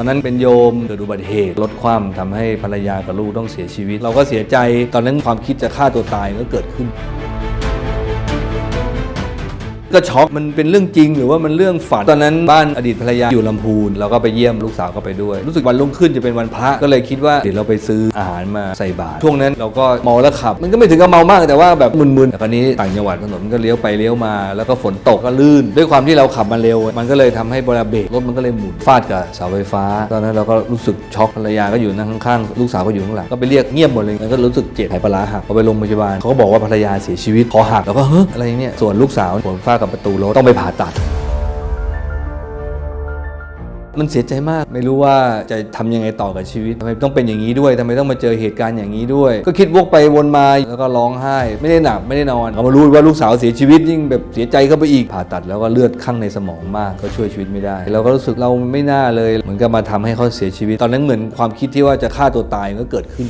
ตอนนั้นเป็นโยมเกิดอุบัติเหตุรถคว่ำทำให้ภรรยากับลูกต้องเสียชีวิต เราก็เสียใจตอนนั้นความคิดจะฆ่าตัวตายก็เกิดขึ้น ก็ช็อกมันเป็นเรื่องจริง หรือว่ามันเรื่องฝันตอนนั้นบ้านอดีตภรรยาอยู่ลำพูนเราก็ไปเยี่ยมลูกสาวก็ไปด้วย รู้สึกวันรุ่งขึ้นจะเป็นวันพระก็เลยคิดว่าเดี๋ยวเราไปซื้ออาหารมาใส่บาตรช่วงนั้นเราก็เมาแล้วขับ มันก็ไม่ถึงกับเมามากแต่ว่าแบบมึนๆแต่คราวนี้ต่างจังหวัดถนนก็เลี้ยวไปเลี้ยวมา แล้วก็ฝนตกก็ลื่น ด้วยความที่เราขับมาเร็ว มันก็เลยทำให้เวลาเบรกรถมันก็เลยหมุนฟาดกับเสาไฟฟ้า ตอนนั้นเราก็รู้สึกช็อกภรรยาก็อยู่นั่งข้างๆลูกสาวก็อยู่ข้างหลังก็ไปเรียกเงียบหมดเลยแล้วก็รู้สึกเจ็บหายปลาร้าหักพอไปโรงพยาบาลเขาก็บอกว่าภรรยาเสียชีวิตคอหักแล้วก็เฮ้ยอะไรเนี่ยส่วนลูกสาวผลฟาดกับประตูรถต้องไปผ่าตัด มันเสียใจมากไม่รู้ว่าจะทำยังไงต่อกับชีวิตทำไมต้องเป็นอย่างนี้ด้วยทำไมต้องมาเจอเหตุการณ์อย่างนี้ด้วย ก็คิดวกไปวนมาแล้วก็ร้องไห้ ไม่ได้หนับไม่ได้นอนเขามารู้ว่าลูกสาวเสียชีวิตยิ่งแบบเสียใจเข้าไปอีกผ่าตัด แล้วก็เลือดข้างในสมองมากก็ช่วยชีวิตไม่ได้ เราก็รู้สึกเราไม่น่าเลยเหมือนกับมาทำให้เขาเสียชีวิต ตอนนั้นเหมือนความคิดที่ว่าจะฆ่าตัวตายมันก็เกิดขึ้น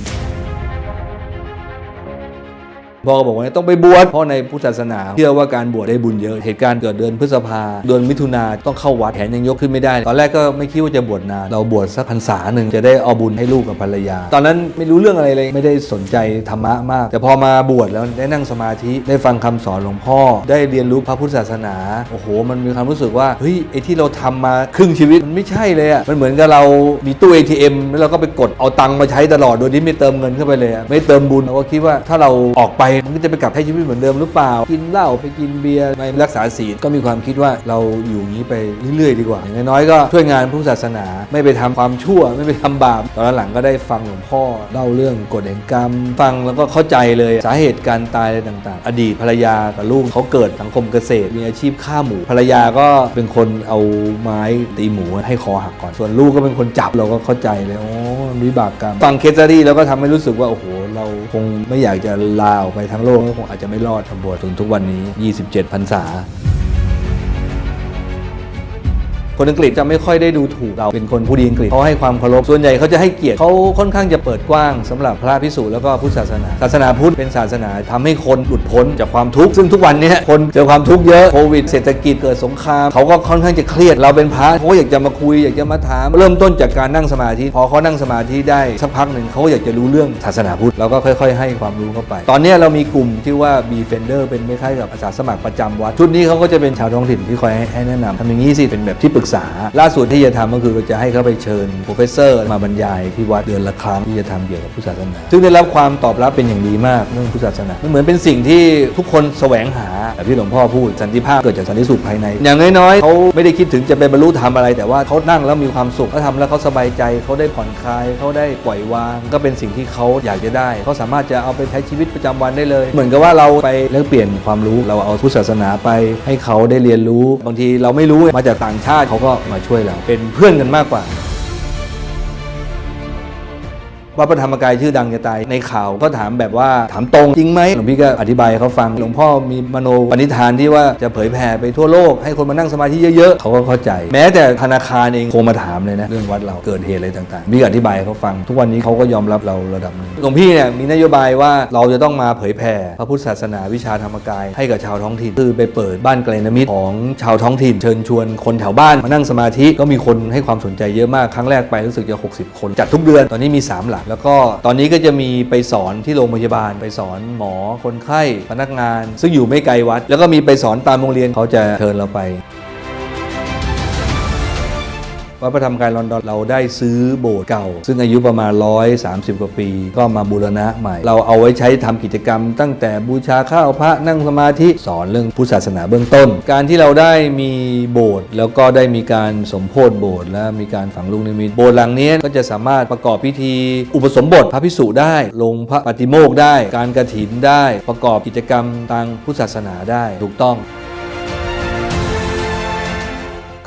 พ่อก็บอกว่าต้องไปบวชเพราะในพุทธศาสนาเชื่อว่าการบวชได้บุญเยอะเหตุการณ์เกิดเดือนพฤษภาเดือนมิถุนาต้องเข้าวัดแขนยังยกขึ้นไม่ได้ ตอนแรกก็ไม่คิดว่าจะบวชนานเราบวชสักพรรษาหนึ่งจะได้เอาบุญให้ลูกกับภรรยา ตอนนั้นไม่รู้เรื่องอะไรเลยไม่ได้สนใจธรรมะมาก แต่พอมาบวชแล้วได้นั่งสมาธิได้ฟังคำสอนหลวงพ่อ ได้เรียนรู้พระพุทธศาสนาโอ้โห มันมีความรู้สึกว่าเฮ้ยไอที่เราทำมาครึ่งชีวิตมันไม่ใช่เลยอะมันเหมือนกับเรามีตู้ ATM แล้วเราก็ไปกดเอาตังค์มาใช้ตลอดโดยที่ไม่เติมเงินเข้าไปเลยไม่เติมบุญเราก็คิดว่าถ้าเราออกไปมันก็จะไปกลับให้ชีวิตเหมือนเดิมหรือเปล่า กินเหล้าไปกินเบียร์ไม่รักษาศีลก็มีความคิดว่าเราอยู่อย่างนี้ไปเรื่อยๆ ดีกว่า อย่างน้อยก็ช่วยงานพุทธศาสนาไม่ไปทำความชั่ว ไม่ไปทำบาปตอนหลังก็ได้ฟังหลวงพ่อเล่าเรื่องกฎแห่งกรรม ฟังแล้วก็เข้าใจเลยสาเหตุการตายอะไรต่างๆ อดีตภรรยากับลูกเขาเกิดสังคมเกษตร มีอาชีพฆ่าหมูภรรยาก็เป็นคนเอาไม้ตีหมูให้คอหักก่อน ส่วนลูกก็เป็นคนจับเราก็เข้าใจเลยโอ้ วิบากกรรม ฟังเคสตอรี่แล้วก็ทำให้รู้สึกว่า โอ้โห เราคงไม่อยากจะลาออกไปทั้งโลกก็คงอาจจะไม่รอดทำบวชถึงทุกวันนี้ 27พรรษา คนอังกฤษจะไม่ค่อยได้ดูถูกเราเป็นคนผู้ดีอังกฤษเขาให้ความเคารพส่วนใหญ่เขาจะให้เกียรติเขาค่อนข้างจะเปิดกว้างสำหรับพระพิสุแล้วก็พุทธศาสนา ศาสนาพุทธเป็นศาสนาทำให้คนหลุดพ้นจากความทุกข์ซึ่งทุกวันนี้คนเจอความทุกข์เยอะโควิดเศรษฐกิจเกิดสงครามเขาก็ค่อนข้างจะเครียดเราเป็นพระเขาก็อยากจะมาคุยอยากจะมาถาม เริ่มต้นจากการนั่งสมาธิพอเขานั่งสมาธิได้สักพักหนึ่งเขาก็อยากจะรู้เรื่องศาสนาพุทธเราก็ค่อย ๆ ให้ความรู้เข้าไป ตอนนี้เรามีกลุ่มที่ว่า B Fender เป็นคล้ายๆกับอาสาสมัครประจำวัดชุดนี้เขาก็จะเป็นชาวท้องถิ่นที่คอยให้แนะนำทำอย่างนี้สิเป็นแบบที่ปรึกษา ล่าสุดที่จะทำก็คือเราจะให้เขาไปเชิญโปรเฟสเซอร์มาบรรยายที่วัดเดือนละครั้งที่จะทำเกี่ยวกับพุทธศาสนา ซึ่งได้รับความตอบรับเป็นอย่างดีมากเรื่องพุทธศาสนามันเหมือนเป็นสิ่งที่ทุกคนแสวงหาแบบที่หลวงพ่อพูดสันติภาพเกิดจากสันติสุขภายใน อย่างน้อยๆเขาไม่ได้คิดถึงจะไปบรรลุธรรมอะไร แต่ว่าเขานั่งแล้วมีความสุขเขาทำแล้วเขาสบายใจเขาได้ผ่อนคลายเขาได้ปล่อยวาง ก็เป็นสิ่งที่เขาอยากจะได้เขาสามารถจะเอาไปใช้ชีวิตประจำวันได้เลย เหมือนกับว่าเราไปแลกเปลี่ยนความรู้เราเอาพุทธศาสนาไป ให้เขาได้เรียนรู้ บางทีเราไม่รู้มาจากต่างชาติเขาก็มาช่วยเราเป็นเพื่อนกันมากกว่า วัดพระธรรมกายชื่อดังจะตายในข่าวก็ถามแบบว่าถามตรงจริงไหมหลวงพี่ก็อธิบายเขาฟังหลวงพ่อมีมโนปณิธานที่ว่าจะเผยแผ่ไปทั่วโลกให้คนมานั่งสมาธิเยอะๆเขาก็เข้าใจ แม้แต่ธนาคารเองโทรมาถามเลยนะเรื่องวัดเราเกิดเหตุอะไรต่างๆพี่อธิบายเขาฟัง ทุกวันนี้เขาก็ยอมรับเราระดับหนึ่งหลวงพี่เนี่ยมีนโยบายว่าเราจะต้องมาเผยแผ่พระพุทธศาสนาวิชาธรรมกายให้กับชาวท้องถิ่นคือไปเปิดบ้านไกลนมิตรของชาวท้องถิ่น เชิญชวนคนแถวบ้านมานั่งสมาธิก็มีคนให้ความสนใจเยอะมากครั้งแรกไปรู้สึกจะ 60 คนจัดทุกเดือนตอนนี้มี 3 หลักแล้วก็ตอนนี้ก็จะมีไปสอนที่โรงพยาบาล ไปสอนหมอคนไข้พนักงาน ซึ่งอยู่ไม่ไกลวัด แล้วก็มีไปสอนตามโรงเรียนเขาจะเชิญเราไป วัดพระธรรมกายลอนดอนเราได้ซื้อโบสถ์เก่า ซึ่งอายุประมาณ 130 กว่าปี ก็มาบูรณะใหม่ เราเอาไว้ใช้ทำกิจกรรม ตั้งแต่บูชาข้าวพระนั่งสมาธิสอนเรื่องพุทธศาสนาเบื้องต้น การที่เราได้มีโบสถ์แล้วก็ได้มีการสมโพธิโบสถ์และมีการฝังลูกนิมิตโบสถ์หลังนี้ก็จะสามารถประกอบพิธี อุปสมบทพระพิสุได้ ลงพระปฏิโมกข์ได้ การกระถินได้ ประกอบกิจกรรมทางพุทธศาสนาได้ถูกต้อง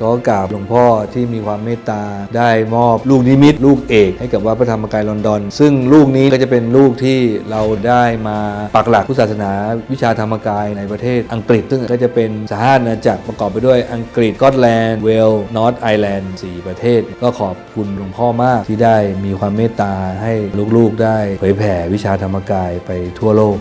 ก็กราบหลวงพ่อที่มีความเมตตาได้มอบลูกนิมิตลูกเอกให้กับวัดพระธรรมกายลอนดอน ซึ่งลูกนี้ก็จะเป็นลูกที่เราได้มาปักหลักพุทธศาสนาวิชาธรรมกายในประเทศอังกฤษ ซึ่งก็จะเป็นสหราชอาณาจักรประกอบไปด้วยอังกฤษกอตแลนด์ เวลส์นอร์ทไอร์แลนด์สี่ประเทศ ก็ขอบคุณหลวงพ่อมากที่ได้มีความเมตตาให้ลูกๆได้เผยแผ่วิชาธรรมกายไปทั่วโลก